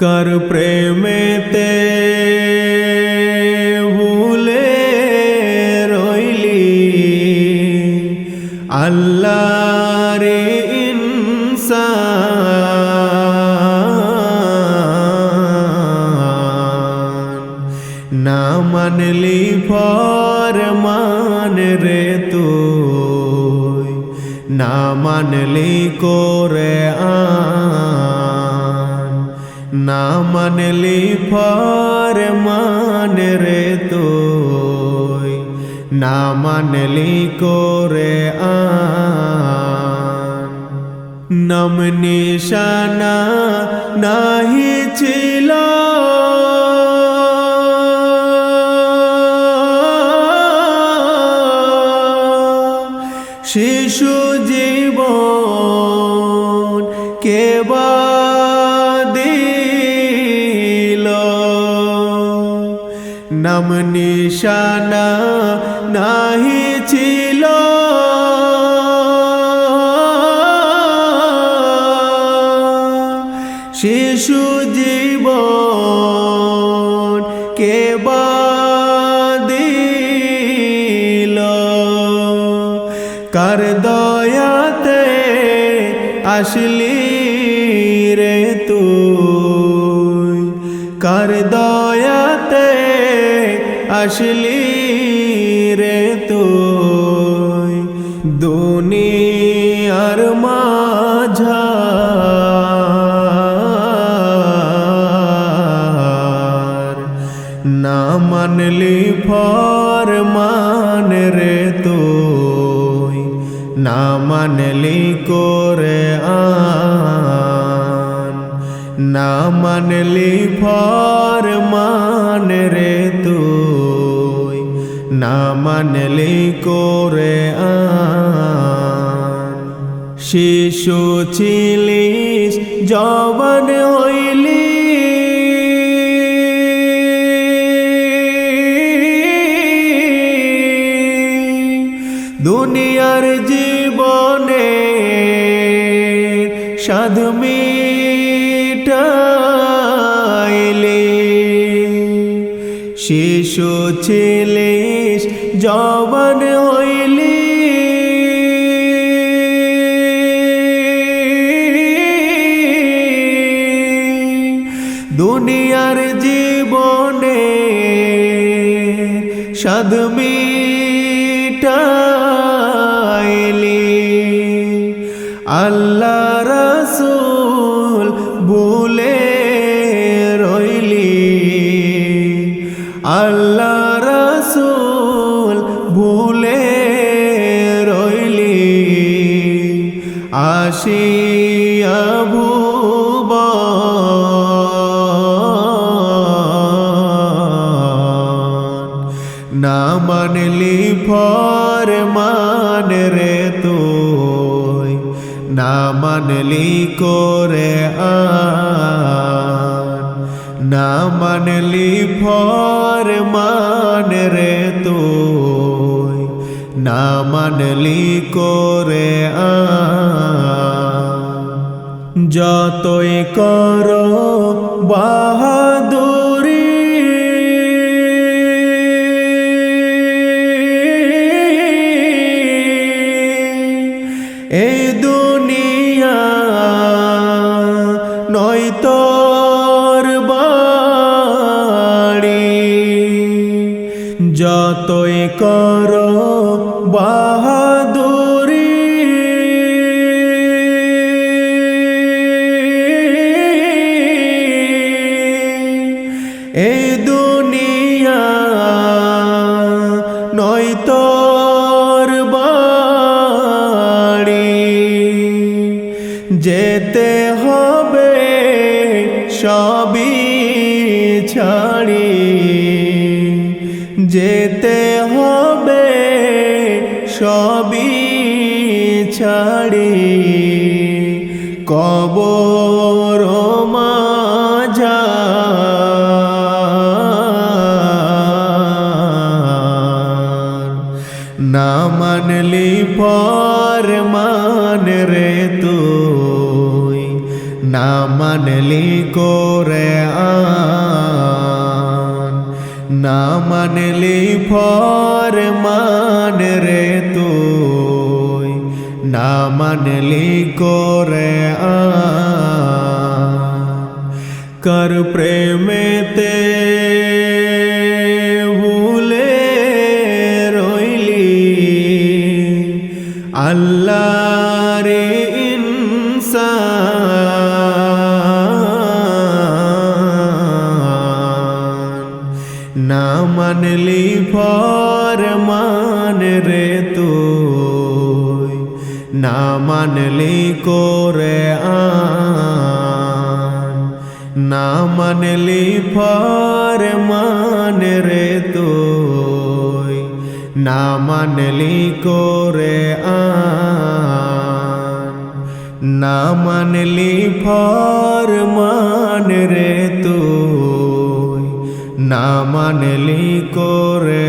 কর প্রেমেতে ভুলে রইলি আল্লাহ রে ইনসান না মানলি ফরমান রে তুই না মানলি করে আন না মানলি ফরমান রে তুই, না মানলি করে আন নাম নিশানা নাহি ছিল। শিশু জীবন কেবা নাম নিশানা নাহি ছিল। শিশু জীবন কে দিল? কার দয়াতে আসলি রে তুই? আসলি রে তুই। দুনিয়ার মাঝার না মানলি ফরমান রে তুই, না মানলি করে আন না মানলি ফর মান রে না মানলি করে শিশু ছিলিস জবান হইলি। দুনিয়ার জীবনে সাধ মিটাইলে শিশু ছিলিস জবান হইলি। দুনিয়ার জীবনে সাধ মিটাইলি। আল্লাহ আসিয়া ভুবন না মানলি ফরমান রে তুই, না মানলি করে না মানলি ফরমান রে তুই, না মানলি করে আন। যতই করো বাহাদুরি। এই দুনিয়া নয় তোর বাড়ি। যতই করো বাহাদুরি। এই দুনিয়া নয় তোর বাড়ি। যেতে হবে সবই ছাড়ি। যেতে হবে সবই ছাড়ি। কবর না মানলি ফরমান রে তুই, না মানলি করে আন। না মানলি ফর মান রে তুই, না মানলি করে আন। কর প্রেমেতে আল্লাহ রে ইনসান। না মানলি ফর মান রে তুই, না মানলি করে আন না মানলি ফর না মানলি করে আন না মানলি ফর মান রে তুই না মানলি করে